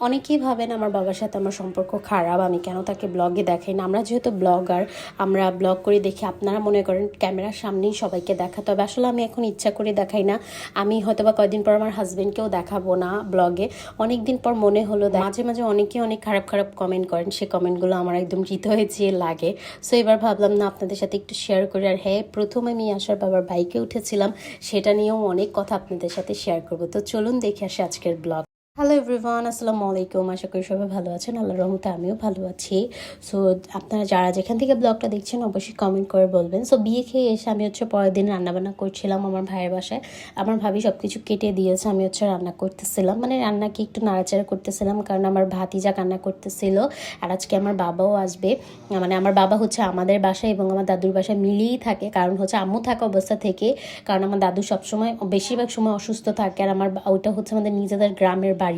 অনেকেই ভাবেন আমার বাবার সাথে আমার সম্পর্ক খারাপ, আমি কেন তাকে ব্লগে দেখাই না? আমরা যেহেতু ব্লগার আমরা ব্লগ করে দেখি, আপনারা মনে করেন ক্যামেরার সামনেই সবাইকে দেখাতে হবে। আসলে আমি এখন ইচ্ছা করে দেখাই না। আমি হয়তো বা কয়েকদিন পর আমার হাজব্যান্ডকেও দেখাবো না ব্লগে অনেক দিন পর মনে হলো মাঝে মাঝে অনেকে অনেক খারাপ খারাপ কমেন্ট করেন। সে কমেন্টগুলো আমার একদম হৃদয়ে হয়েছে লাগে। সো এবার ভাবলাম, না, আপনাদের সাথে একটু শেয়ার করি। আর হ্যাঁ প্রথমে আমি আসার বাবার বাইকে উঠেছিলাম। সেটা নিয়েও অনেক কথা আপনাদের সাথে শেয়ার করব। তো চলুন দেখে আসি আজকের ব্লগ হ্যালো এভরিওয়ান আসসালামু আলাইকুম আশা করি সবাই ভালো আছেন। আল্লাহ রহমতে আমিও ভালো আছি। সো আপনারা যারা যেখান থেকে ব্লগটা দেখছেন, অবশ্যই কমেন্ট করে বলবেন। সো বিয়ে খেয়ে এসে আমি হচ্ছে পরের দিন রান্নাবান্না করছিলাম আমার ভাইয়ের বাসায়। আমার ভাবি সব কিছু কেটে দিয়েছে, আমি হচ্ছে রান্না করতেছিলাম। মানে রান্নাকে একটু নাড়াচাড়া করতেছিলাম, কারণ আমার ভাতিজা কান্না করতেছিল। আর আজকে আমার বাবাও আসবে। মানে আমার বাবা হচ্ছে আমাদের বাসায় এবং আমার দাদুর বাসায় মিলিয়েই থাকে। কারণ হচ্ছে আম্মু থাকা অবস্থা থেকে, কারণ আমার দাদু সবসময়, বেশিরভাগ সময় অসুস্থ থাকে। আর আমার ওইটা হচ্ছে আমাদের নিজেদের গ্রামের বাড়ি।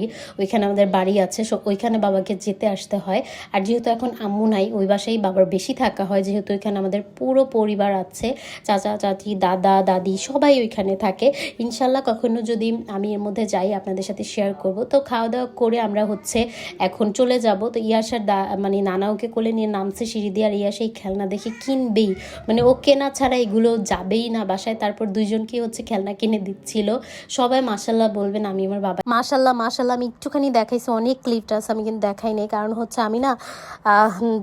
ওইখানে আমাদের বাড়ি আছে, সো ওইখানে বাবাকে যেতে আসতে হয়। আর যেহেতু এখন আম্মু নাই, ওই বাসায় বাবার বেশি থাকা হয়, যেহেতু ওইখানে আমাদের পুরো পরিবার আছে, চাচা, চাচি, দাদা, দাদি সবাই ওইখানে থাকে। ইনশাল্লাহ কখনো যদি আমি এর মধ্যে যাই, আপনাদের সাথে শেয়ার করব। তো খাওয়া দাওয়া করে আমরা হচ্ছে এখন চলে যাব। তো ইয়াসার দা মানে নানা ওকে কোলে নিয়ে নামছে সিঁড়ি দিয়ে, আর ইয়াস এই খেলনা দেখে কিনবেই। মানে ও কেনা ছাড়া এগুলো যাবেই না বাসায়। তারপর দুইজনকেই হচ্ছে খেলনা কিনে দিচ্ছিল। সবাই মাসাল্লাহ বলবেন, আমি আমার বাবা মাসাল্লাহ মাসাল্লাহ আমি একটুখানি দেখাইছি, অনেক ক্লিপটাস আমি কিন্তু দেখাই নাই। কারণ হচ্ছে আমি না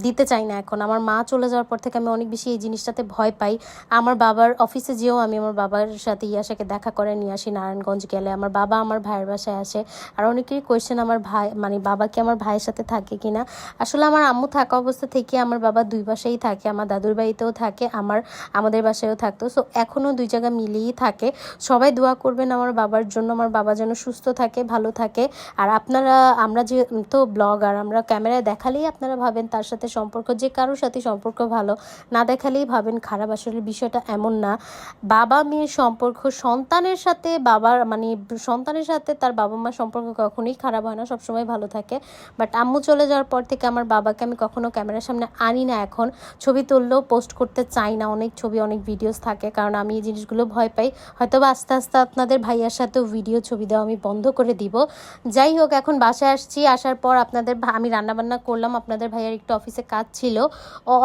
দিতে চাই না এখন। আমার মা চলে যাওয়ার পর থেকে আমি অনেক বেশি এই জিনিসটাতে ভয় পাই। আমার বাবার অফিসে যেও আমি আমার বাবার সাথে ইয়াসাকে দেখা করে নিয়ে আসি নারায়ণগঞ্জ গেলে। আমার বাবা আমার ভাইয়ের বাসায় আসে। আর অনেকেরই কোয়েশ্চেন আমার ভাই মানে বাবা কি আমার ভাইয়ের সাথে থাকে কি না? আসলে আমার আম্মু থাকা অবস্থা থেকে আমার বাবা দুই বাসায় থাকে। আমার দাদুর বাড়িতেও থাকে, আমার, আমাদের বাসায়ও থাকতো। সো এখনও দুই জায়গা মিলিয়েই থাকে। সবাই দোয়া করবেন আমার বাবার জন্য। আমার বাবা যেন সুস্থ থাকে, ভালো থাকে। আর আপনারা, আমরা যে তো ব্লগার আমরা ক্যামেরায় দেখালেই আপনারা ভাবেন তার সাথে সম্পর্ক, যে কারোর সাথে সম্পর্ক ভালো, না দেখালেই ভাবেন খারাপ। আসলে বিষয়টা এমন না। বাবা মেয়ের সম্পর্ক সন্তানের সাথে, বাবার মানে সন্তানের সাথে তার বাবা মার সম্পর্ক কখনোই খারাপ হয় না, সবসময় ভালো থাকে। বাট আম্মু চলে যাওয়ার পর থেকে আমার বাবাকে আমি কখনো ক্যামেরার সামনে আনি না এখন। ছবি তুললেও পোস্ট করতে চাই না, অনেক ছবি, অনেক ভিডিওস থাকে। কারণ আমি এই জিনিসগুলো ভয় পাই। হয়তো আস্তে আস্তে আপনাদের ভাইয়ার সাথেও ভিডিও ছবি দেওয়া আমি বন্ধ করে দিব। যাই হোক, এখন বাসায় আসছি। আসার পর আপনাদের আমি রান্নাবান্না করলাম। আপনাদের ভাইয়ার একটু অফিসে কাজ ছিল।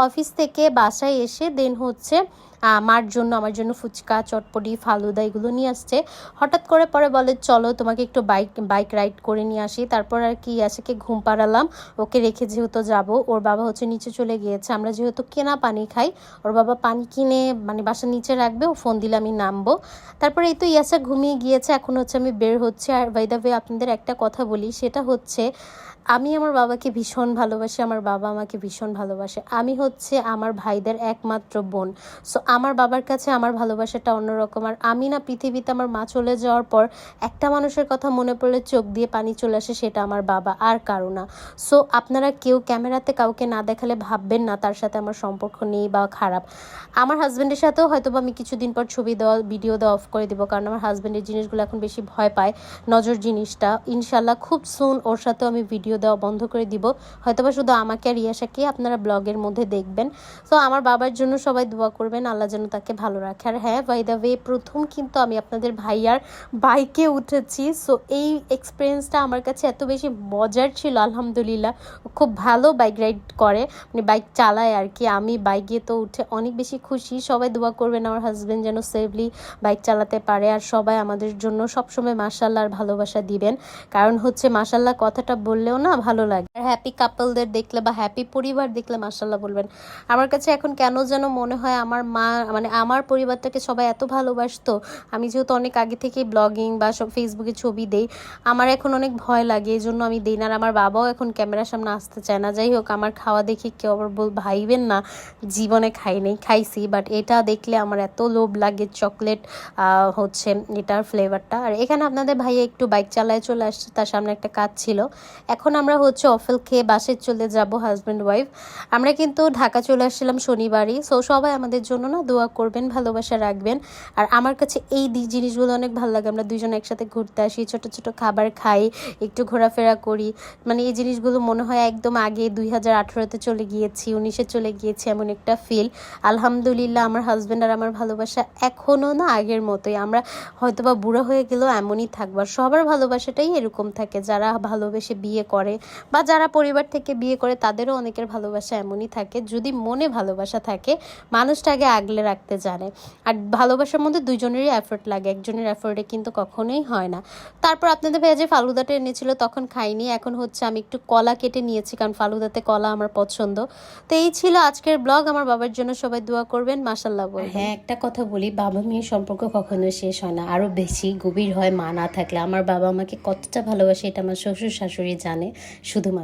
অফিস থেকে বাসায় এসে দেন হচ্ছে আহ, মার জন্য আমার জন্য ফুচকা চটপটি ফালুদা এগুলো নিয়ে আসছে। হঠাৎ করে পরে বলে চলো তোমাকে একটু বাইক বাইক রাইড করে নিয়ে আসি। তারপর আর কি ইয়াসাকে ঘুম পাড়ালাম। ওকে রেখে যেহেতু যাব ওর বাবা হচ্ছে নিচে চলে গিয়েছে। আমরা যেহেতু কেনা পানি খাই ওর বাবা পানি কিনে মানে বাসার নিচে রাখবে ও ফোন দিলে আমি নামবো। তারপরে এই তো ইয়াসা ঘুমিয়ে গিয়েছে এখন হচ্ছে আমি বের হচ্ছে। আর বাই দ্য ওয়ে আপনাদের একটা কথা বলি সেটা হচ্ছে আমি আমার বাবাকে ভীষণ ভালোবাসি, আমার বাবা আমাকে ভীষণ ভালোবাসে। আমি হচ্ছে আমার ভাইদের একমাত্র বোন। সো আমার বাবার কাছে আমার ভালোবাসাটা অন্যরকম। আর আমি না পৃথিবীতে আমার মা চলে যাওয়ার পর একটা মানুষের কথা মনে পড়লে চোখ দিয়ে পানি চলে আসে, সেটা আমার বাবা আর কারও না। সো আপনারা কেউ ক্যামেরাতে কাউকে না দেখালে ভাববেন না তার সাথে আমার সম্পর্ক নেই বা খারাপ। আমার হাজব্যান্ডের সাথেও হয়তো বা আমি কিছুদিন পর ছবি দেওয়া ভিডিও দেওয়া অফ করে দিব, কারণ আমার হাজব্যান্ডের জিনিসগুলো এখন বেশি ভয় পায় নজর জিনিসটা। ইনশাল্লাহ খুব সুন ওর সাথেও আমি ভিডিও দেওয়া বন্ধ করে দিব। হয়তোবা শুধু আমাকে আর ইয়াসাকে আপনারা ব্লগের মধ্যে দেখবেন। তো আমার বাবার জন্য সবাই দোয়া করবেন, আল্লাহ যেন তাকে ভালো রাখে। আর হ্যাঁ বাই দ্য ওয়ে প্রথম কিন্তু আমি আপনাদের ভাইয়ার বাইকে উঠেছি। সো এই এক্সপিরিয়েন্সটা আমার কাছে এত বেশি মজার ছিল, আলহামদুলিল্লাহ। খুব ভালো বাইক রাইড করে মানে বাইক চালায় আর কি। আমি বাইকে তো উঠে অনেক বেশি খুশি। সবাই দোয়া করবেন আমার হাজব্যান্ড যেন সেফলি বাইক চালাতে পারে। আর সবাই আমাদের জন্য সবসময় মাসাল্লাহ আর ভালোবাসা দিবেন। কারণ হচ্ছে মাসাল্লাহ কথাটা বললেও না, ভালো লাগে। হ্যাপি কাপলদের দেখলে বা হ্যাপি পরিবার দেখলে মাসাল্লাহ বলবেন। আমার কাছে এখন কেন যেন মনে হয় আমার মা মানে আমার পরিবারটাকে সবাই এত ভালোবাসতো। আমি যেহেতু অনেক আগে থেকে ব্লগিং বা সব ফেসবুকে ছবি দেই, আমার এখন অনেক ভয় লাগে। এই জন্য আমি দিই না। আর আমার বাবাও এখন ক্যামেরার সামনে আসতে চায় না। যাই হোক, আমার খাওয়া দেখে কেউ আবার বল, ভাইবেন না, জীবনে খাই নাই, খাইছি। বাট এটা দেখলে আমার এত লোভ লাগে চকলেট হচ্ছে এটার ফ্লেভারটা আর এখানে আপনাদের ভাইয়া একটু বাইক চালায় চলে আসছে, তার সামনে একটা কাজ ছিল। এখন আমরা হচ্ছে অফেল খেয়ে বাসে চলে যাব হাজব্যান্ড ওয়াইফ আমরা কিন্তু ঢাকা চলে আসছিলাম শনিবারই। সো সবাই আমাদের জন্য না দোয়া করবেন, ভালোবাসা রাখবেন। আর আমার কাছে এই জিনিসগুলো অনেক ভালো লাগে। আমরা দুজন একসাথে ঘুরতে আসি, ছোট ছোট খাবার খাই, একটু ঘোরাফেরা করি। মানে এই জিনিসগুলো মনে হয় একদম আগে দুই হাজার আঠেরোতে চলে গিয়েছি, উনিশে চলে গিয়েছি এমন একটা ফিল আলহামদুলিল্লাহ, আমার হাজব্যান্ড আর আমার ভালোবাসা এখনও না আগের মতোই। আমরা হয়তোবা বুড়ো হয়ে গেলেও এমনই থাকব। আর সবার ভালোবাসাটাই এরকম থাকে। যারা ভালোবেসে বিয়ে করে করে বা যারা পরিবার থেকে বিয়ে করে তাদেরও অনেকের ভালোবাসা এমনই থাকে। যদি মনে ভালোবাসা থাকে, মানুষটাকে আগলে রাখতে জানে। আর ভালোবাসার মধ্যে দুজনেরই এফোর্ট লাগে, একজনের এফোর্টে কিন্তু কখনোই হয় না। তারপর আপনাদের ভাইয়া যে ফালুদাটা এনেছিল তখন খাইনি, এখন হচ্ছে আমি একটু কলা কেটে নিয়েছি, কারণ ফালুদাতে কলা আমার পছন্দ। তো এই ছিল আজকের ব্লগ, আমার বাবার জন্য সবাই দোয়া করবেন মাসাল্লাহ বল হ্যাঁ একটা কথা বলি, বাবা মেয়ের সম্পর্ক কখনো শেষ হয় না আরও বেশি গভীর হয় মা না থাকলে। আমার বাবা আমাকে কতটা ভালোবাসে এটা আমার শ্বশুর শাশুড়ি জানে। শুধুমাত্র